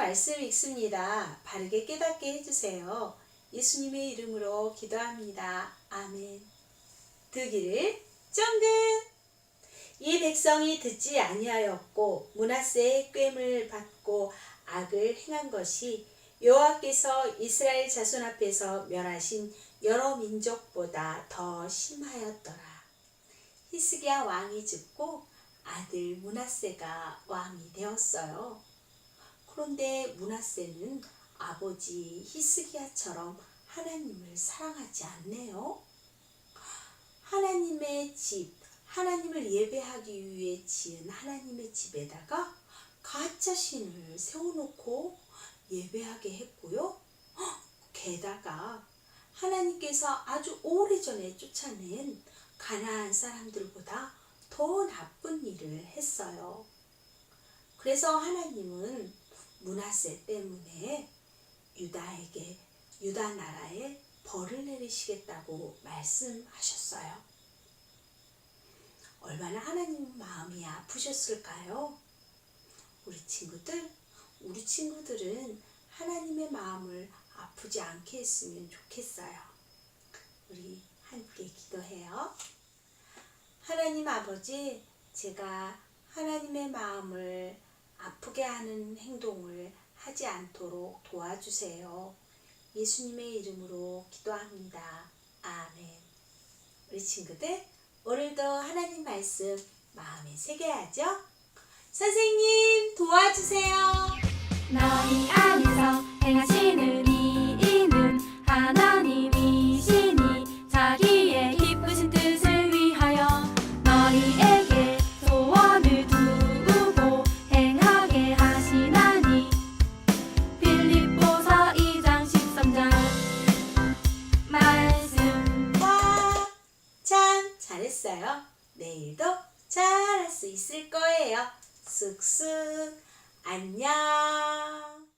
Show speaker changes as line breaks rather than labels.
말씀 읽습니다. 바르게 깨닫게 해주세요. 예수님의 이름으로 기도합니다. 아멘. 듣기를 쫑긋! 이 백성이 듣지 아니하였고 문하세의 꿰을 받고 악을 행한 것이 여호와께서 이스라엘 자손 앞에서 멸하신 여러 민족보다 더 심하였더라. 히스기야 왕이 죽고 아들 문하세가 왕이 되었어요. 그런데 문하세는 아버지 히스기야처럼 하나님을 사랑하지 않네요. 하나님의 집, 하나님을 예배하기 위해 지은 하나님의 집에다가 가짜 신을 세워놓고 예배하게 했고요. 헉, 게다가 하나님께서 아주 오래전에 쫓아낸 가나안 사람들보다 더 나쁜 일을 했어요. 그래서 하나님은 문하세 때문에 유다에게 유다 나라에 벌을 내리시겠다고 말씀하셨어요. 얼마나 하나님 마음이 아프셨을까요? 우리 친구들, 우리 친구들은 하나님의 마음을 아프지 않게 했으면 좋겠어요. 우리 함께 기도해요. 하나님 아버지, 제가 하나님의 마음을 아프게 하는 행동을 하지 않도록 도와주세요. 예수님의 이름으로 기도합니다. 아멘. 우리 친구들, 오늘도 하나님 말씀 마음에 새겨야죠? 선생님, 도와주세요. 했어요. 내일도 잘할 수 있을 거예요. 쓱쓱 안녕.